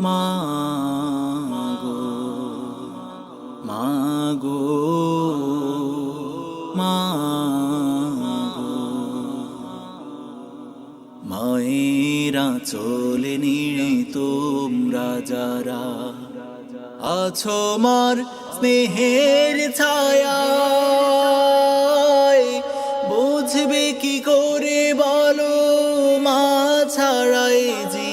মাগো মাগো মাগো। মায়েরা চলে নিয়ে তোমরা যারা আছো মার স্নেহের ছায়া বুঝবে কি করে বলো মা ছাড়াই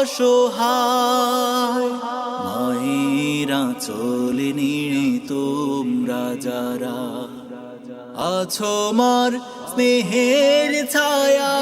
অসহায়। মায়েরা চলে নিয়ে তোমরা যারা আছো মার স্নেহের ছায়া